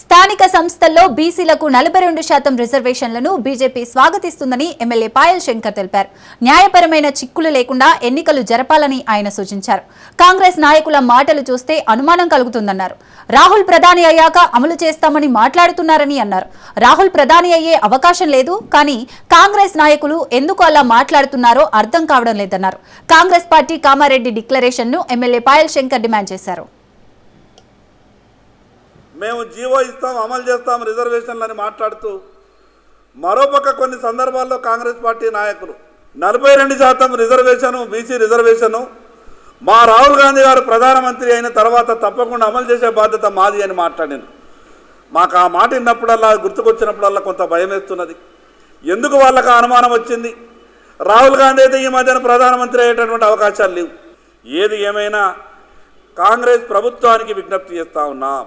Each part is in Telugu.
స్థానిక సంస్థల్లో బీసీలకు నలభై రెండు శాతం రిజర్వేషన్లను బీజేపీ స్వాగతిస్తుందని ఎమ్మెల్యే పాయల్ శంకర్ తెలిపారు. న్యాయపరమైన చిక్కులు లేకుండా ఎన్నికలు జరపాలని ఆయన సూచించారు. కాంగ్రెస్ నాయకుల మాటలు చూస్తే అనుమానం కలుగుతుందన్నారు. రాహుల్ ప్రధాని అయ్యాక అమలు చేస్తామని మాట్లాడుతున్నారని అన్నారు. రాహుల్ ప్రధాని అయ్యే అవకాశం లేదు కానీ కాంగ్రెస్ నాయకులు ఎందుకు అలా మాట్లాడుతున్నారో అర్థం కావడం లేదన్నారు. కాంగ్రెస్ పార్టీ కామారెడ్డి డిక్లరేషన్ను ఎమ్మెల్యే పాయల్ శంకర్ డిమాండ్ చేశారు. మేము జీవో ఇస్తాం అమలు చేస్తాం రిజర్వేషన్లు అని మాట్లాడుతూ మరోపక్క కొన్ని సందర్భాల్లో కాంగ్రెస్ పార్టీ నాయకులు నలభై రెండు శాతం రిజర్వేషను బీసీ రిజర్వేషను మా రాహుల్ గాంధీ గారు ప్రధానమంత్రి అయిన తర్వాత తప్పకుండా అమలు చేసే బాధ్యత మాది అని మాట్లాడింది మాకు ఆ మాట విన్నప్పుడల్లా గుర్తుకొచ్చినప్పుడల్లా కొంత భయం వేస్తున్నది. ఎందుకు వాళ్ళకు అనుమానం వచ్చింది? రాహుల్ గాంధీ అయితే ఈ మధ్యన ప్రధానమంత్రి అయ్యేటటువంటి అవకాశాలు లేవు. ఏది ఏమైనా కాంగ్రెస్ ప్రభుత్వానికి విజ్ఞప్తి చేస్తా ఉన్నాం.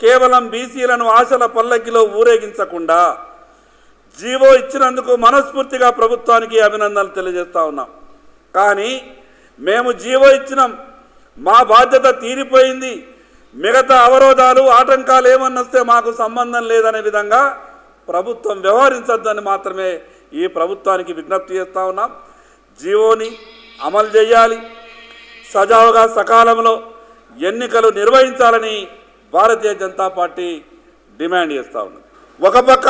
కేవలం బీసీలను ఆశల పల్లకిలో ఊరేగించకుండా జీవో ఇచ్చినందుకు మనస్ఫూర్తిగా ప్రభుత్వానికి అభినందనలు తెలియజేస్తా ఉన్నాం. కానీ మేము జీవో ఇచ్చినాం. మా బాధ్యత తీరిపోయింది. మిగతా అవరోధాలు ఆటంకాలు ఏమన్నస్తే మాకు సంబంధం లేదనే విధంగా ప్రభుత్వం వ్యవహరించద్దని మాత్రమే ఈ ప్రభుత్వానికి విజ్ఞప్తి చేస్తూ ఉన్నాం. జీవోని అమలు చేయాలి. సజావుగా సకాలంలో ఎన్నికలు నిర్వహించాలని భారతీయ జనతా పార్టీ డిమాండ్ చేస్తూ ఉన్నది. ఒక పక్క